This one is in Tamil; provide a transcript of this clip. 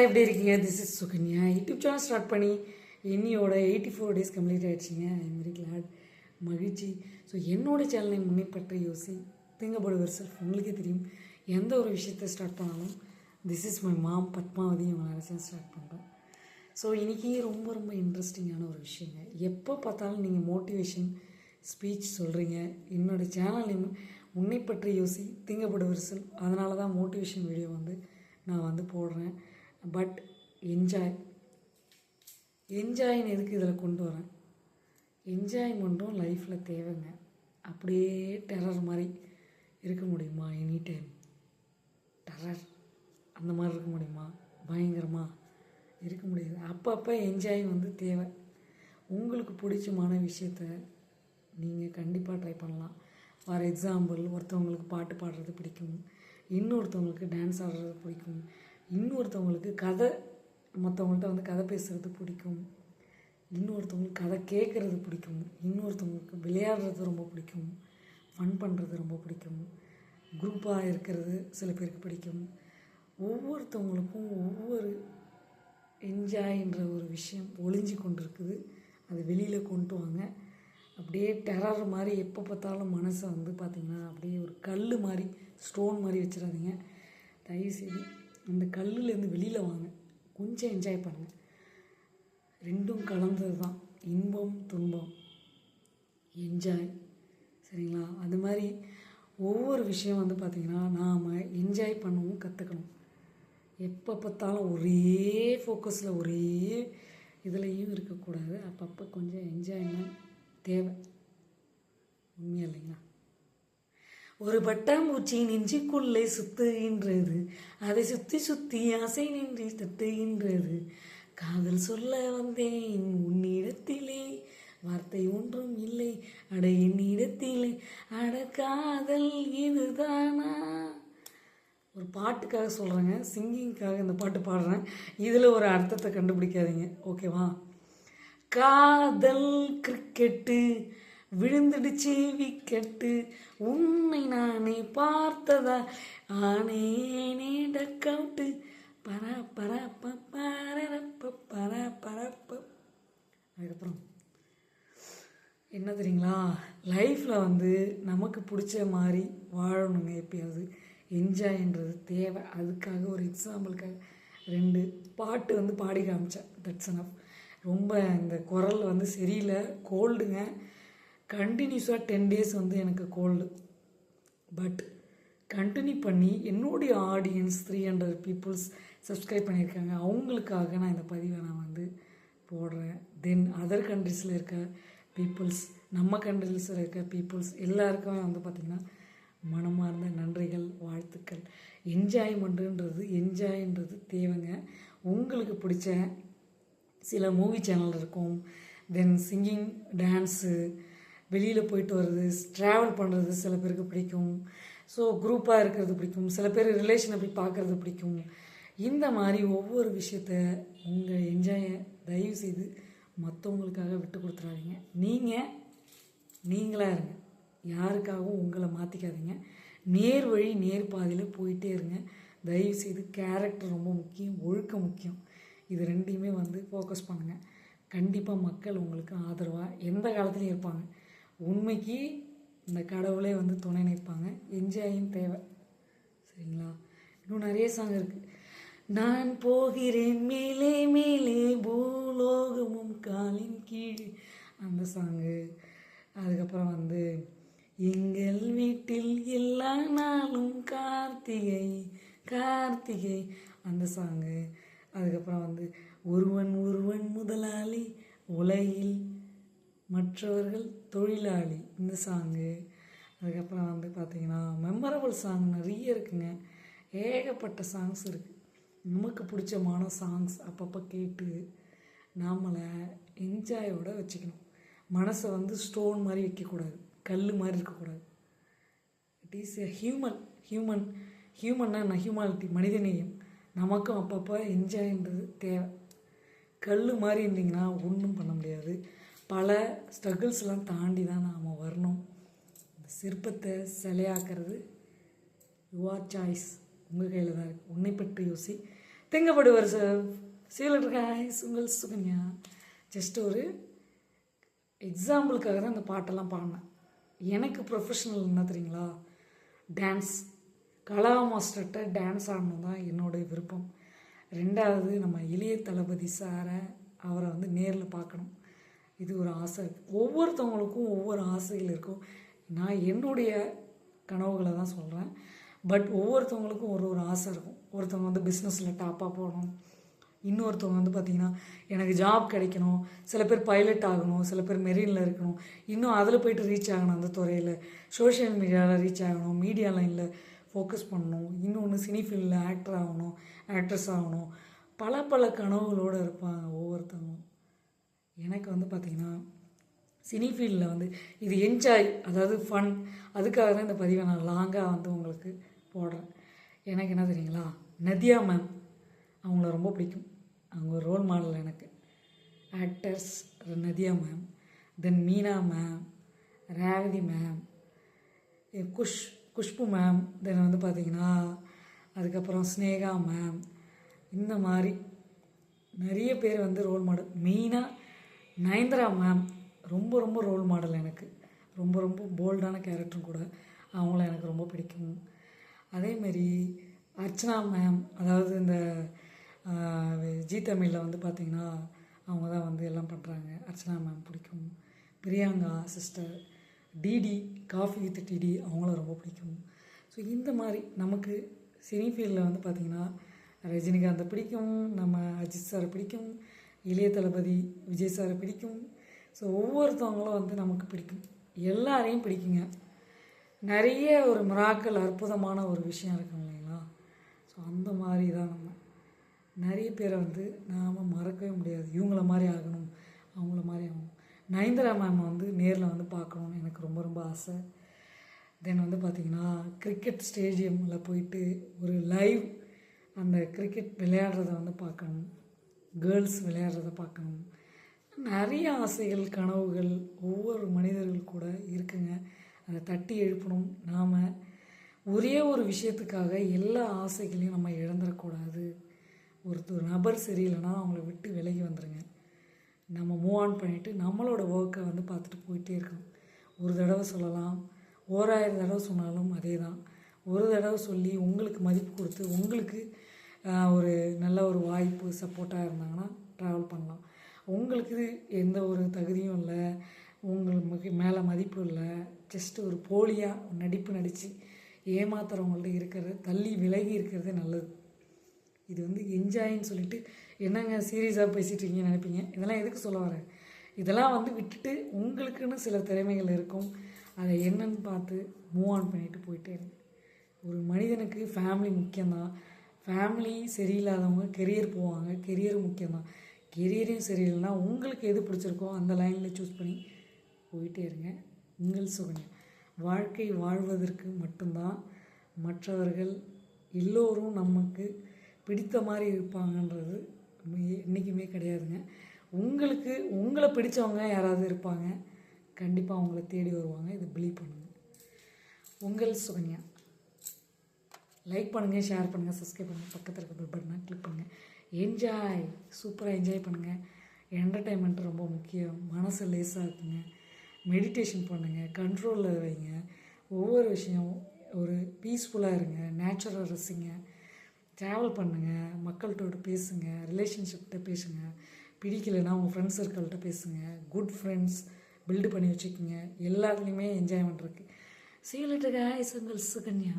எல்லாம் எப்படி இருக்கீங்க? This is Sukanya. YouTube channel start பண்ணி என்னையோட எயிட்டி ஃபோர் டேஸ் கம்ப்ளீட் ஆகிடுச்சிங்க ஐ எம் வெரி கிளாட் மகிழ்ச்சி. ஸோ என்னோட சேனலை முன்னே பற்றி யோசி திங்கப்படுவர் செல்ஃப் உங்களுக்கே தெரியும் எந்த ஒரு விஷயத்தை ஸ்டார்ட் பண்ணாலும் this is my mom Padmavathi இவங்க நினச்சா ஸ்டார்ட் பண்ணுறேன் ஸோ இன்றைக்கி ரொம்ப ரொம்ப இன்ட்ரெஸ்டிங்கான ஒரு விஷயங்க. எப்போ பார்த்தாலும் நீங்கள் மோட்டிவேஷன் ஸ்பீச் சொல்கிறீங்க என்னோட சேனல் நேம் உன்னை பற்றி யோசி திங்கப்படுவர் செல்ஃப் அதனால தான் மோட்டிவேஷன் வீடியோ வந்து நான் வந்து போடுறேன். But enjoy. என்ஜாயின் எதுக்கு இதில் கொண்டு வரேன்? என்ஜாய்மெண்ட்டும் லைஃப்பில் தேவைங்க. அப்படியே டெரர் மாதிரி இருக்க முடியுமா எனி டைம் டெரர் அந்த மாதிரி இருக்க முடியுமா? பயங்கரமாக இருக்க முடியாது. அப்பப்போ என்ஜாய் வந்து தேவை. உங்களுக்கு பிடிச்சமான விஷயத்த நீங்கள் கண்டிப்பாக ட்ரை பண்ணலாம். ஃபார் எக்ஸாம்பிள் ஒருத்தவங்களுக்கு பாட்டு பாடுறது பிடிக்கும். இன்னொருத்தவங்களுக்கு டான்ஸ் ஆடுறது பிடிக்கும். இன்னொருத்தவங்களுக்கு கதை மற்றவங்கள்ட்ட வந்து கதை பேசுகிறது பிடிக்கும். இன்னொருத்தவங்களுக்கு கதை கேட்குறது பிடிக்கும். இன்னொருத்தவங்களுக்கு விளையாடுறது ரொம்ப பிடிக்கும். ஃபன் பண்ணுறது ரொம்ப பிடிக்கும். குரூப்பாக இருக்கிறது சில பேருக்கு பிடிக்கும். ஒவ்வொருத்தவங்களுக்கும் ஒவ்வொரு என்ஜாய்ன்ற ஒரு விஷயம் ஒளிஞ்சு கொண்டு இருக்குது அது வெளியில் கொண்டு வாங்க. அப்படியே டெரர் மாதிரி எப்போ பார்த்தாலும் மனசை வந்து பார்த்திங்கன்னா அப்படியே ஒரு கல் மாதிரி ஸ்டோன் மாதிரி வச்சிடாதீங்க. தயவுசெய்து அந்த கல்லுலேருந்து வெளியில் வாங்க. கொஞ்சம் என்ஜாய் பண்ணுங்கள் ரெண்டும் கலந்தது தான் இன்பம் துன்பம். என்ஜாய் சரிங்களா? அது மாதிரி ஒவ்வொரு விஷயம் வந்து பார்த்திங்கன்னா நாம் என்ஜாய் பண்ணவும் கற்றுக்கணும் எப்போ பார்த்தாலும் ஒரே ஃபோக்கஸில் ஒரே இதுலேயும் இருக்கக்கூடாது. அப்பப்போ கொஞ்சம் என்ஜாய்மெண்ட் தேவை. உண்மையா இல்லைங்களா? ஒரு பட்டாம்பூச்சி நெஞ்சுக்குள்ளே சுத்துகின்றது. அதை சுத்தி சுத்தி ஆசை நின்றி தட்டுகின்றது. காதல் சொல்ல வந்தேன் உன்னிடத்திலே. வார்த்தை ஒன்றும் இல்லை அட என்னிடத்திலே. அட காதல் இதுதானா? ஒரு பாட்டுக்காக சொல்கிறேங்க சிங்கிங்க்காக இந்த பாட்டு பாடுறேன். இதில் ஒரு அர்த்தத்தை கண்டுபிடிக்காதீங்க. ஓகேவா? காதல் கிரிக்கெட்டு விழுந்துடுச்சு விக்கெட்டு. உன்னை நானே பார்த்ததா? ஆனேனே டக் அவுட்டு. பர பரப்ப பரப்ப பர பரப்ப அதுக்கப்புறம் என்ன தெரியுங்களா? லைஃப்பில் வந்து நமக்கு பிடிச்ச மாதிரி வாழணுங்க எப்பயாவது. என்ஜாய்ன்றது தேவை. அதுக்காக ஒரு எக்ஸாம்பிளுக்காக ரெண்டு பாட்டு வந்து பாடி காமிச்சேன். தட்ஸ் அனப் ரொம்ப இந்த குரல் வந்து சரியில்லை. கோல்டுங்க கண்டினியூஸாக டென் டேஸ் வந்து எனக்கு கோல்டு பட் கண்டினியூ பண்ணி என்னுடைய audience three hundred peoples subscribe பண்ணியிருக்காங்க. அவங்களுக்காக நான் இந்த பதிவை நான் வந்து போடுறேன். தென் அதர் கண்ட்ரிஸில் இருக்க பீப்புள்ஸ் நம்ம கண்ட்ரிஸில் இருக்க பீப்புள்ஸ் எல்லாருக்குமே வந்து பார்த்திங்கன்னா மனமார்ந்த நன்றிகள் வாழ்த்துக்கள். என்ஜாய்மெண்ட்டுன்றது என்ஜாய்ன்றது தேவைங்க. உங்களுக்கு பிடிச்ச சில மூவி சேனல் இருக்கும். தென் சிங்கிங் டான்ஸு வெளியில் போயிட்டு வர்றது ட்ராவல் பண்ணுறது சில பேருக்கு பிடிக்கும். ஸோ குரூப்பாக இருக்கிறது பிடிக்கும். சில பேர் ரிலேஷனை அப்படி பார்க்குறது பிடிக்கும். இந்த மாதிரி ஒவ்வொரு விஷயத்த உங்கள் என்ஜாயை தயவு செய்து மற்றவங்களுக்காக விட்டு கொடுத்துறாதீங்க. நீங்கள் நீங்களாக இருங்க. யாருக்காகவும் உங்களை மாற்றிக்காதீங்க நேர் வழி நேர் பாதையில் போயிட்டே இருங்க. தயவு செய்து கேரக்டர் ரொம்ப முக்கியம் ஒழுக்கம் முக்கியம். இது ரெண்டையுமே வந்து ஃபோக்கஸ் பண்ணுங்கள் கண்டிப்பாக மக்கள் உங்களுக்கு ஆதரவாக எந்த காலத்துலையும் இருப்பாங்க. உண்மைக்கு இந்த கடவுளே வந்து துணை நிற்பாங்க. என்ஜாயும் தேவை. சரிங்களா? இன்னும் நிறைய சாங் இருக்குது நான் போகிறேன் மேலே மேலே பூலோகமும் காலின் கீழ். அந்த சாங்கு அதுக்கப்புறம் வந்து எங்கள் வீட்டில் எல்லா நாளும் கார்த்திகை கார்த்திகை. அந்த சாங்கு அதுக்கப்புறம் வந்து ஒருவன் ஒருவன் முதலாளி உலகில் மற்றவர்கள் தொழிலாளி இந்த சாங்கு அதுக்கப்புறம் வந்து பார்த்திங்கன்னா மெமரபிள் சாங் நிறைய இருக்குங்க. ஏகப்பட்ட சாங்ஸ் இருக்குது நமக்கு பிடிச்சமான சாங்ஸ் அப்பப்போ கேட்டு நாமளை என்ஜாயோட வச்சுக்கணும். மனசை வந்து ஸ்டோன் மாதிரி வைக்கக்கூடாது. கல் மாதிரி இருக்கக்கூடாது. It is a human human ஹியூமன்னா என்ன? ஹியூமானிட்டி மனிதநேயம். நமக்கும் அப்பப்போ என்ஜாய்ன்றது தேவை. கல் மாதிரி இருந்தீங்கன்னா ஒன்றும் பண்ண முடியாது. பல ஸ்ட்ரகிள்ஸ்லாம் தாண்டி தான் நாம் வரணும். இந்த சிற்பத்தை சிலையாக்குறது யுவர் சாய்ஸ் உங்கள் கையில் தான் இருக்குது உன்னை பற்றி யோசி. திங்கப்படுவர் சார் சீலர் காய்ஸ் உங்கள் சுகன்யா. ஜஸ்ட் ஒரு எக்ஸாம்பிளுக்காக தான் இந்த பாட்டெல்லாம் பாடினேன். எனக்கு ப்ரொஃபஷனல் என்ன தெரியுங்களா? டான்ஸ் கலா மாஸ்டர்கிட்ட டான்ஸ் ஆடணும் தான் என்னோட விருப்பம். ரெண்டாவது நம்ம இளைய தளபதி சாரை அவரை வந்து நேரில் பார்க்கணும். இது ஒரு ஆசை. ஒவ்வொருத்தவங்களுக்கும் ஒவ்வொரு ஆசைகள் இருக்கும். நான் என்னுடைய கனவுகளை தான் சொல்கிறேன் பட் ஒவ்வொருத்தவங்களுக்கும் ஒரு ஒரு ஆசை இருக்கும். ஒருத்தவங்க வந்து பிஸ்னஸில் டாப்பாக போகணும். இன்னொருத்தவங்க வந்து பார்த்திங்கன்னா எனக்கு ஜாப் கிடைக்கணும். சில பேர் பைலட் ஆகணும். சில பேர் மெரீனில் இருக்கணும். இன்னும் அதில் போயிட்டு ரீச் ஆகணும் அந்த துறையில். சோஷியல் மீடியாவில் ரீச் ஆகணும். மீடியா லைனில் ஃபோக்கஸ் பண்ணணும். இன்னொன்று சினி ஃபீல்டில் ஆக்டர் ஆகணும். ஆக்ட்ரஸ் ஆகணும். பல பல கனவுகளோடு இருப்பாங்க. எனக்கு வந்து பார்த்திங்கன்னா சினி ஃபீல்டில் வந்து இது என்ஜாய் அதாவது ஃபன் அதுக்காக தான் இந்த பதிவை நான் லாங்காக வந்து உங்களுக்கு போடுறேன். எனக்கு என்ன தெரியுங்களா? நதியா மேம் அவங்கள ரொம்ப பிடிக்கும். அவங்க ஒரு ரோல் மாடல் எனக்கு. Actors Nadiya ma'am then Meena ma'am Revathi ma'am Kush Khushbu ma'am then வந்து பார்த்திங்கன்னா அதுக்கப்புறம் ஸ்னேகா மேம் இந்த மாதிரி நிறைய பேர் வந்து ரோல் மாடல் மெயினாக நயன்தரா மேம் ரொம்ப ரொம்ப ரோல் மாடல் எனக்கு. ரொம்ப ரொம்ப போல்டான கேரக்டரும் கூட. அவங்கள எனக்கு ரொம்ப பிடிக்கும். அதேமாரி அர்ச்சனா மேம் அதாவது இந்த ஜி தமிழில் வந்து பார்த்திங்கன்னா அவங்க தான் வந்து எல்லாம் பண்ணுறாங்க அர்ச்சனா மேம் பிடிக்கும். Priyanka sister DD coffee with DD அவங்கள ரொம்ப பிடிக்கும். ஸோ இந்த மாதிரி நமக்கு சினி ஃபீல்டில் வந்து பார்த்திங்கன்னா ரஜினிகாந்தை பிடிக்கும் நம்ம அஜித் சாரை பிடிக்கும். இளைய தளபதி விஜய் சாரை பிடிக்கும். ஸோ ஒவ்வொருத்தவங்களும் வந்து நமக்கு பிடிக்கும். எல்லாரையும் பிடிக்குங்க. நிறைய ஒரு மிராக்கள் அற்புதமான ஒரு விஷயம் இருக்கும் இல்லைங்களா? ஸோ அந்த மாதிரி தான் நம்ம. நிறைய பேரை வந்து நாம் மறக்கவே முடியாது. இவங்கள மாதிரி ஆகணும் அவங்கள மாதிரி ஆகணும். நயன்தரா மேம் வந்து நேரில் வந்து பார்க்கணுன்னு எனக்கு ரொம்ப ரொம்ப ஆசை. தென் வந்து பார்த்திங்கன்னா கிரிக்கெட் ஸ்டேடியமில் போயிட்டு ஒரு லைவ் அந்த கிரிக்கெட் விளையாடுறத வந்து பார்க்கணும். கேர்ள்ஸ் விளையாடுறத பார்க்கணும். நிறைய ஆசைகள் கனவுகள் ஒவ்வொரு மனிதர்கள் கூட இருக்குங்க. அதை தட்டி எழுப்பணும். நாம் ஒரே ஒரு விஷயத்துக்காக எல்லா ஆசைகளையும் நம்ம இழந்துடக்கூடாது ஒருத்தர் நபர் சரியில்லைன்னா அவங்கள விட்டு விலகி வந்துடுங்க நம்ம மூவ் ஆன் பண்ணிவிட்டு நம்மளோட ஒர்க்கை வந்து பார்த்துட்டு போயிட்டே இருக்கணும். ஒரு தடவை சொல்லலாம். ஓராயிரம் தடவை சொன்னாலும் அதே தான் ஒரு தடவை சொல்லி உங்களுக்கு மதிப்பு கொடுத்து உங்களுக்கு ஒரு நல்ல ஒரு வாய்ப்பு சப்போர்ட்டாக இருந்தாங்கன்னா ட்ராவல் பண்ணலாம். உங்களுக்கு எந்த ஒரு தகுதியும் இல்லை உங்களுக்கு மேலே மதிப்பு இல்லை ஜஸ்ட்டு ஒரு போலியாக நடிப்பு நடித்து ஏமாத்துறவங்கள்ட்ட இருக்கிறது தள்ளி விலகி இருக்கிறது நல்லது. இது வந்து என்ஜாயின்னு சொல்லிட்டு என்னங்க சீரியஸாக பேசிகிட்டு இருக்கீங்கன்னு நினைப்பீங்க? இதெல்லாம் எதுக்கு சொல்ல வரேன் இதெல்லாம் வந்து விட்டுட்டு உங்களுக்குன்னு சில திறமைகள் இருக்கும். அதை என்னன்னு பார்த்து மூவ் ஆன் பண்ணிட்டு போயிட்டே இருங்க. ஒரு மனிதனுக்கு ஃபேமிலி முக்கியம்தான். ஃபேமிலி சரியில்லாதவங்க கெரியர் போவாங்க கெரியர் முக்கியம்தான். கெரியரையும் சரியில்லைனா உங்களுக்கு எது பிடிச்சிருக்கோ அந்த லைனில் சூஸ் பண்ணி போயிட்டே இருங்க. உங்கள் சுகன்யா வாழ்க்கை வாழ்வதற்கு மட்டும்தான் மற்றவர்கள் எல்லோரும் நமக்கு பிடித்த மாதிரி இருப்பாங்கன்றது என்றைக்குமே கிடையாதுங்க. உங்களுக்கு உங்களை பிடிச்சவங்க யாராவது இருப்பாங்க கண்டிப்பாக அவங்கள தேடி வருவாங்க. இதை பிலீவ் பண்ணுங்கள் உங்கள் சுகன்யா. லைக் பண்ணுங்கள் ஷேர் பண்ணுங்கள் சப்ஸ்கிரைப் பண்ணுங்கள் பக்கத்தில் இருக்க பெல் பட்டனை கிளிக் பண்ணுங்கள் என்ஜாய் சூப்பராக என்ஜாய் பண்ணுங்கள் என்டர்டைன்மெண்ட் ரொம்ப முக்கியம். மனசு லேஸாக இருக்குங்க. மெடிடேஷன் பண்ணுங்கள் கண்ட்ரோலில் வைங்க. ஒவ்வொரு விஷயம் ஒரு பீஸ்ஃபுல்லாக இருங்க. நேச்சுரல் ரசிங்க. ட்ராவல் பண்ணுங்கள் மக்கள்கிட்ட பேசுங்க. ரிலேஷன்ஷிப்கிட்ட பேசுங்க. பிடிக்கலைன்னா உங்கள் ஃப்ரெண்ட்ஸ் சர்க்கிள்கிட்ட பேசுங்க. குட் ஃப்ரெண்ட்ஸ் பில்டு பண்ணி வச்சுக்கோங்க. எல்லாத்துலேயுமே என்ஜாய்மெண்ட் இருக்குது சீலட்டு காய்ஸ் உங்கள் சுகன்யா.